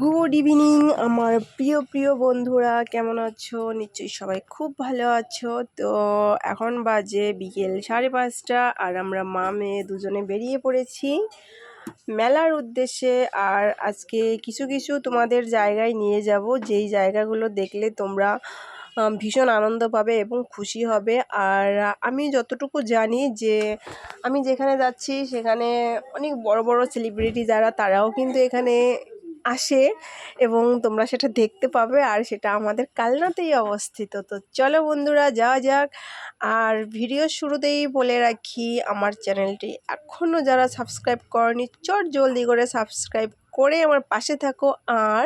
Good evening আমার প্রিয় প্রিয় বন্ধুরা, কেমন আছো? নিশ্চয়ই সবাই খুব ভালো আছো। তো এখন বাজে বিকেল সাড়ে পাঁচটা আর আমরা মা মেয়ে দুজনে বেরিয়ে পড়েছি মেলার উদ্দেশ্যে। আর আজকে কিছু কিছু তোমাদের জায়গায় নিয়ে যাব। যেই জায়গাগুলো দেখলে তোমরা ভীষণ আনন্দ পাবে এবং খুশি হবে। আর আমি যতটুকু জানি যে, আমি যেখানে যাচ্ছি, সেখানে অনেক বড় বড় সেলিব্রিটি যারা, তারাও কিন্তু এখানে আসে এবং তোমরা সেটা দেখতে পাবে আর সেটা আমাদের কালনাতেই অবস্থিত। তো চলো বন্ধুরা, যাওয়া যাক। আর ভিডিও শুরুতেই বলে রাখি, আমার চ্যানেলটি এখনও যারা সাবস্ক্রাইব করনি, চট জলদি করে সাবস্ক্রাইব করে আমার পাশে থাকো। আর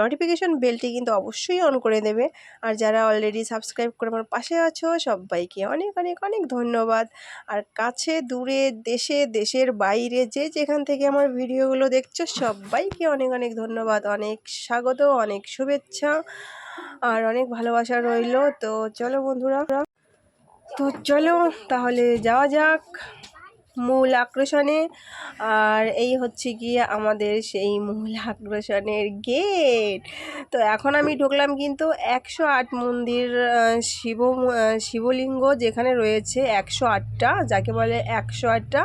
নোটিফিকেশন বেলটি কিন্তু অবশ্যই অন করে দেবে। আর যারা অলরেডি সাবস্ক্রাইব করে আমার পাশে আছো, সবাইকে অনেক অনেক অনেক ধন্যবাদ। আর কাছে, দূরে, দেশে, দেশের বাইরে যে যেখান থেকে আমার ভিডিওগুলো দেখছ, সবাইকে অনেক অনেক ধন্যবাদ। অনেক স্বাগত, অনেক শুভেচ্ছা আর অনেক ভালোবাসা রইল। তো চলো বন্ধুরা, তো চলো তাহলে যাওয়া যাক। মূল আকর্ষণে। আর এই হচ্ছে গিয়ে আমাদের সেই মূল আকর্ষণের গেট তো এখন আমি ঢুকলাম কিন্তু একশো আট মন্দির শিব শিবলিঙ্গ যেখানে রয়েছে একশো আটটা, যাকে বলে একশো আটটা।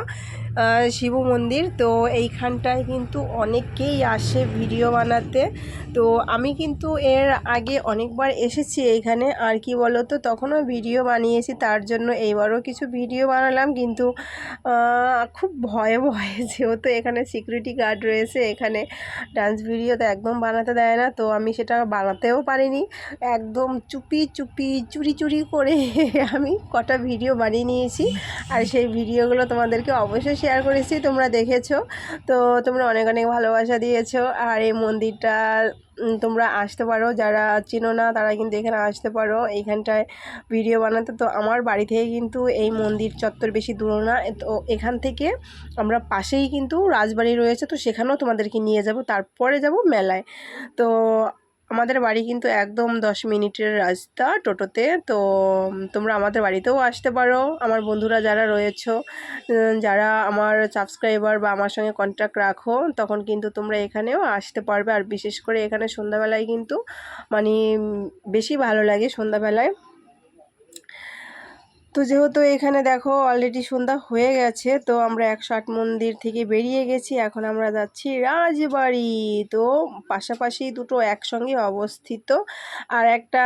শিব মন্দির। তো এইখানটায় কিন্তু অনেকেই আসে ভিডিও বানাতে। তো আমি কিন্তু এর আগে অনেকবার এসেছি এইখানে। আর কি বলো তো তখনও ভিডিও বানিয়েছি, তার জন্য এইবারও কিছু ভিডিও বানালাম। কিন্তু খুব ভয়ে ভয়ে যেহেতু এখানে সিকিউরিটি গার্ড রয়েছে, এখানে ডান্স ভিডিও তো একদম বানাতে দেয় না। তো আমি সেটা বানাতেও পারিনি। একদম চুপি চুপি, চুরি চুরি করে আমি কটা ভিডিও বানিয়ে নিয়েছি। আর সেই ভিডিওগুলো তোমাদেরকে অবশ্যই শেয়ার করেছি, তোমরা দেখেছ। তো তোমরা অনেক অনেক ভালোবাসা দিয়েছ। আর এই মন্দিরটা তোমরা আসতে পারো। যারা চিনো না, তারা কিন্তু এখানে আসতে পারো। এইখানটায় ভিডিও বানাতে। তো আমার বাড়ি থেকে কিন্তু এই মন্দির চত্বর বেশি দূর না। তো এখান থেকে আমরা পাশেই কিন্তু রাজবাড়ি রয়েছে। তো সেখানেও তোমাদেরকে নিয়ে যাব। তারপরে যাব মেলায়। তো আমাদের বাড়ি কিন্তু একদম দশ মিনিটের রাস্তা টোটোতে। তো তোমরা আমাদের বাড়িতেও আসতে পারো। আমার বন্ধুরা যারা রয়েছ যারা আমার সাবস্ক্রাইবার বা আমার সঙ্গে কন্ট্যাক্ট রাখো, তখন কিন্তু তোমরা এখানেও আসতে পারবে। আর বিশেষ করে এখানে সন্ধ্যাবেলায় কিন্তু মানে বেশি ভালো লাগে সন্ধ্যাবেলায়। তো যেহেতু এখানে দেখো অলরেডি সন্ধ্যা হয়ে গেছে, তো আমরা একশো আট মন্দির থেকে বেরিয়ে গেছি। এখন আমরা যাচ্ছি রাজবাড়ি। তো পাশাপাশি দুটো একসঙ্গে অবস্থিত। আর একটা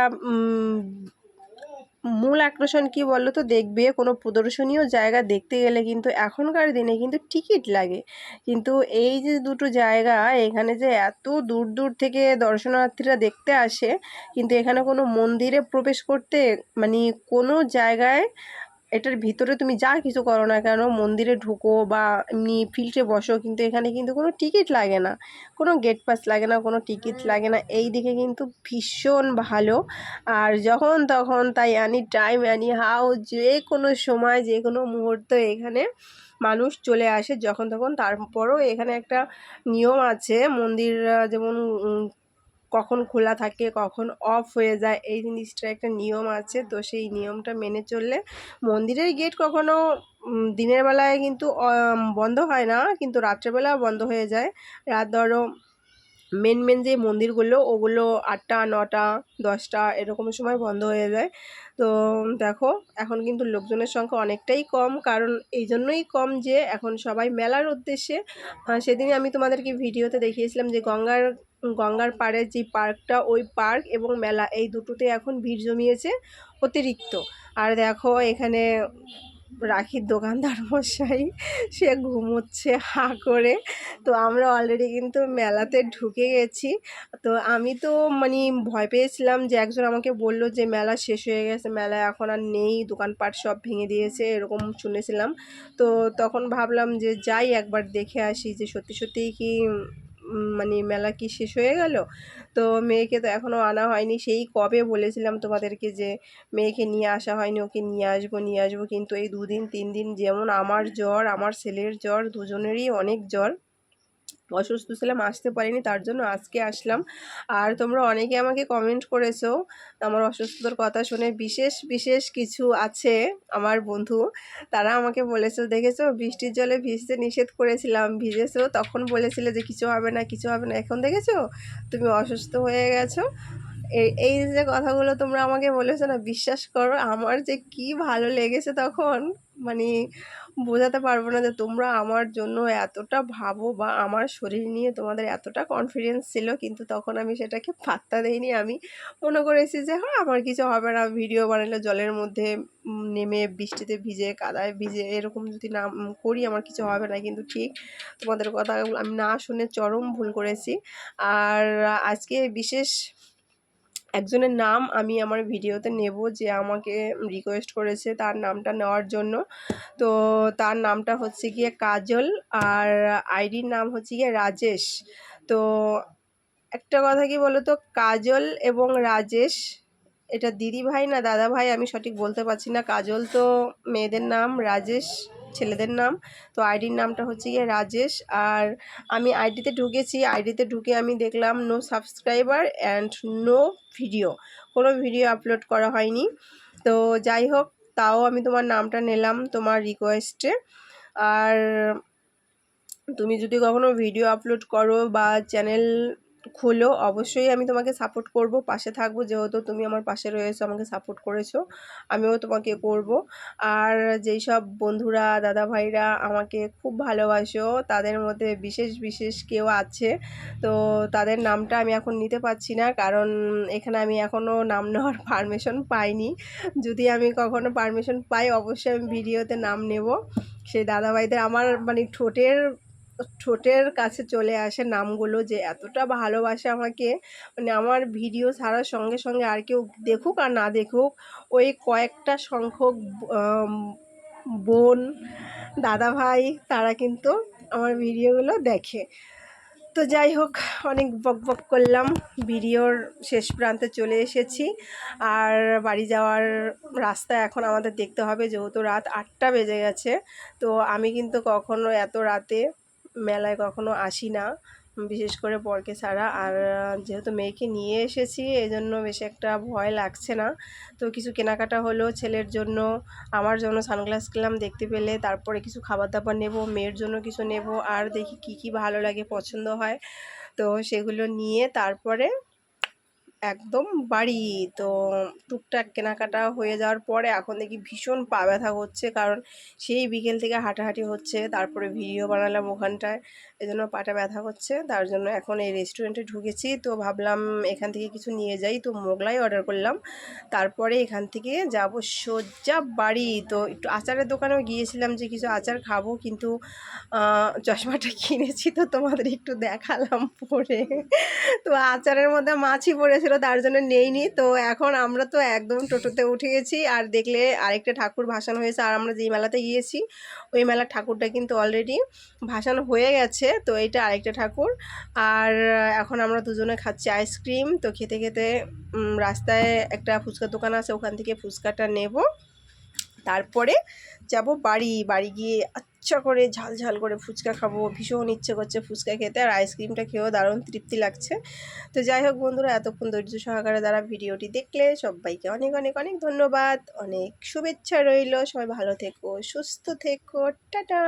মূল আকর্ষণ কি বলো তো? দেখবে কোনো প্রদর্শনীয় জায়গা দেখতে গেলে কিন্তু এখনকার দিনে কিন্তু টিকিট লাগে। কিন্তু এই যে দুটো জায়গা, এখানে যে এত দূর দূর থেকে দর্শনার্থীরা দেখতে আসে, কিন্তু এখানে কোনো মন্দিরে প্রবেশ করতে মানে কোনো জায়গায় এটার ভিতরে তুমি যা কিছু করো না কেন মন্দিরে ঢুকো বা এমনি ফিল্ডে বসো কিন্তু এখানে কিন্তু কোনো টিকিট লাগে না। কোনো গেট পাস লাগে না কোনো টিকিট লাগে না। এই দিকে কিন্তু ভীষণ ভালো। আর যখন তখন তাই এনি টাইম এনি হাউ যে কোনো সময় যে কোনো মুহূর্ত এখানে মানুষ চলে আসে যখন তখন। তারপরও এখানে একটা নিয়ম আছে মন্দির যেমন কখন খোলা থাকে, কখন অফ হয়ে যায়, এই জিনিসটা একটা নিয়ম আছে। তো সেই নিয়মটা মেনে চললে মন্দিরের গেট কখনো দিনের বেলায় কিন্তু বন্ধ হয় না, কিন্তু রাত্রেবেলা বন্ধ হয়ে যায়। রাত ধরো মেন মেন যে মন্দিরগুলো, ওগুলো আটটা, নটা, দশটা, এরকম সময় বন্ধ হয়ে যায়। তো দেখো, এখন কিন্তু লোকজনের সংখ্যা অনেকটাই কম, কারণ এই জন্যই কম যে এখন সবাই মেলার উদ্দেশ্যে সেদিনই আমি তোমাদেরকে ভিডিওতে দেখিয়েছিলাম যে গঙ্গার গঙ্গার পাড়ের যে পার্কটা, ওই পার্ক এবং মেলা, এই দুটোতে এখন ভিড় জমিয়েছে অতিরিক্ত। আর দেখো এখানে রাখির দোকানদার মশাই, সে ঘুমোচ্ছে হা করে। তো আমরা অলরেডি কিন্তু মেলাতে ঢুকে গেছি। তো আমি তো মানে ভয় পেয়েছিলাম যে একজন আমাকে বলল যে মেলা শেষ হয়ে গেছে মেলা এখন আর নেই, দোকানপাট সব ভেঙে দিয়েছে, এরকম শুনেছিলাম। তো তখন ভাবলাম যে যাই একবার দেখে আসি যে সত্যি সত্যিই কি মানে মেলা কি শেষ হয়ে গেল? তো মেয়েকে তো এখনও আনা হয়নি। সেই কবে বলেছিলাম তোমাদেরকে যে মেয়েকে নিয়ে আসা হয়নি, ওকে নিয়ে আসব নিয়ে আসব। কিন্তু এই দুদিন, তিন দিন যেমন আমার জ্বর, আমার ছেলের জ্বর, দুজনেরই অনেক জ্বর। অসুস্থ ছিলাম, আসতে পারিনি, তার জন্য আজকে আসলাম। আর তোমরা অনেকে আমাকে কমেন্ট করেছ, আমার অসুস্থতার কথা শুনে। বিশেষ বিশেষ কিছু আছে আমার বন্ধু, তারা আমাকে বলেছ, দেখেছ, বৃষ্টির জলে ভিজতে নিষেধ করেছিলাম, ভিজেছো? তখন বলেছিলে যে, কিছু হবে না, কিছু হবে না। এখন দেখেছ? তুমি অসুস্থ হয়ে গেছো? এই যে কথাগুলো তোমরা আমাকে বলেছ না, বিশ্বাস করো, আমার যে কি ভালো লেগেছে তখন মানে বোঝাতে পারব না যে তোমরা আমার জন্য এতটা ভাবো বা আমার শরীর নিয়ে তোমাদের এতটা কনফিডেন্স ছিল, কিন্তু তখন আমি সেটাকে পাত্তা দেইনি। আমি মনে করেছি যে হ্যাঁ আমার কিছু হবে না, ভিডিও বানালে জলের মধ্যে নেমে বৃষ্টিতে ভিজে, কাদায় ভিজে, এরকম যদি না করি, আমার কিছু হবে না। কিন্তু ঠিক তোমাদের কথা আমি না শুনে চরম ভুল করেছি। আর আজকে বিশেষ একজনের নাম আমি আমার ভিডিওতে নেব যে আমাকে রিকোয়েস্ট করেছে তার নামটা নেওয়ার জন্য। তো তার নামটা হচ্ছে গিয়ে কাজল আর আইডির নাম হচ্ছে গিয়ে রাজেশ। তো একটা কথা কি বলো তো কাজল এবং রাজেশ, এটা দিদি ভাই না দাদা ভাই আমি সঠিক বলতে পারছি না। কাজল তো মেয়েদের নাম, রাজেশ ছেলেদের নাম। তো আইডির নামটা হচ্ছে গিয়ে রাজেশ। আর আমি আইডিতে ঢুকেছি। আইডিতে ঢুকে আমি দেখলাম no subscriber and no video কোনো ভিডিও আপলোড করা হয়নি। তো যাই হোক, তাও আমি তোমার নামটা নিলাম তোমার রিকোয়েস্টে আর তুমি যদি কখনো ভিডিও আপলোড করো বা চ্যানেল খোলো। অবশ্যই আমি তোমাকে সাপোর্ট করব। পাশে থাকব, যেহেতু তুমি আমার পাশে রয়েছো, আমাকে সাপোর্ট করেছ, আমিও তোমাকে করব। আর যেই সব বন্ধুরা, দাদা ভাইরা আমাকে খুব ভালোবাসো, তাদের মধ্যে বিশেষ বিশেষ কেউ আছে, তো তাদের নামটা আমি এখন নিতে পারছি না, কারণ এখানে আমি এখনও নাম নেওয়ার পারমিশন পাইনি। যদি আমি কখনো পারমিশন পাই, অবশ্যই আমি ভিডিওতে নাম নেব। সেই দাদাভাইদের আমার মানে ঠোঁটের ঠোঁটের কাছে চলে আসে নামগুলো যে এতটা ভালোবাসে আমাকে। মানে আমার ভিডিও ছাড়ার সঙ্গে সঙ্গে আর কেউ দেখুক আর না দেখুক, ওই কয়েকটা সংখ্যক বোন দাদা ভাই তারা কিন্তু আমার ভিডিওগুলো দেখে। তো যাই হোক, অনেক বক বক করলাম, ভিডিওর শেষ প্রান্তে চলে এসেছি। আর বাড়ি যাওয়ার রাস্তা এখন আমাদের দেখতে হবে, যেহেতু রাত আটটা বেজে গেছে, তো আমি কিন্তু কখনো এত রাতে মেলায় কখনো আসি না, বিশেষ করে বরকে ছাড়া। আর, যেহেতু মেয়েকে নিয়ে এসেছি এই জন্য বেশি একটা ভয় লাগছে না। তো কিছু কেনাকাটা হলো ছেলের জন্য, আমার জন্য সানগ্লাস কিনলাম দেখতে পেলে, তারপরে কিছু খাবার দাবার নেব, মেয়ের জন্য কিছু নেব, আর দেখি কি কি ভালো লাগে, পছন্দ হয়। তো সেগুলো নিয়ে তারপরে একদম বাড়ি। তো টুকটাক কেনাকাটা হয়ে যাওয়ার পরে এখন দেখি ভীষণ পা ব্যথা হচ্ছে কারণ সেই বিকেল থেকে হাঁটাহাঁটি হচ্ছে, তারপরে ভিডিও বানালাম ওখানটায়। এই জন্য পাটা ব্যথা হচ্ছে তার জন্য এখন এই রেস্টুরেন্টে ঢুকেছি। তো ভাবলাম এখান থেকে কিছু নিয়ে যাই। তো মোগলাই অর্ডার করলাম। তারপরে এখান থেকে যাব সোজা বাড়ি। তো একটু আচারের দোকানেও গিয়েছিলাম যে কিছু আচার খাব, কিন্তু চশমাটা কিনেছি তো তোমাদের একটু দেখালাম পরে। তো আচারের মধ্যে মাছি পড়েছিল তার জন্য নেইনি। তো এখন আমরা তো একদম টোটোতে উঠে গেছি, আর দেখলে আরেকটা ঠাকুর ভাসানো হয়েছে, আর আমরা যেই মেলাতে গিয়েছি, ওই মেলার ঠাকুরটা কিন্তু অলরেডি ভাসানো হয়ে গেছে। তো এইটা আরেকটা ঠাকুর। আর এখন আমরা দুজনে খাচ্ছি আইসক্রিম তো খেতে খেতে রাস্তায় একটা ফুচকার দোকান আছে, ওখান থেকে ফুচকাটা নেব। তারপরে যাব বাড়ি বাড়ি গিয়ে আচ্ছা করে ঝাল ঝাল করে ফুচকা খাব, ভীষণ ইচ্ছে করছে ফুচকা খেতে, আর আইসক্রিমটা খেয়েও দারুণ তৃপ্তি লাগছে। তো যাই হোক বন্ধুরা, এতক্ষণ ধৈর্য সহকারে দ্বারা ভিডিওটি দেখলে সবাইকে অনেক অনেক অনেক ধন্যবাদ, অনেক শুভেচ্ছা রইল, সবাই ভালো থেকো, সুস্থ থেকো, টাটা!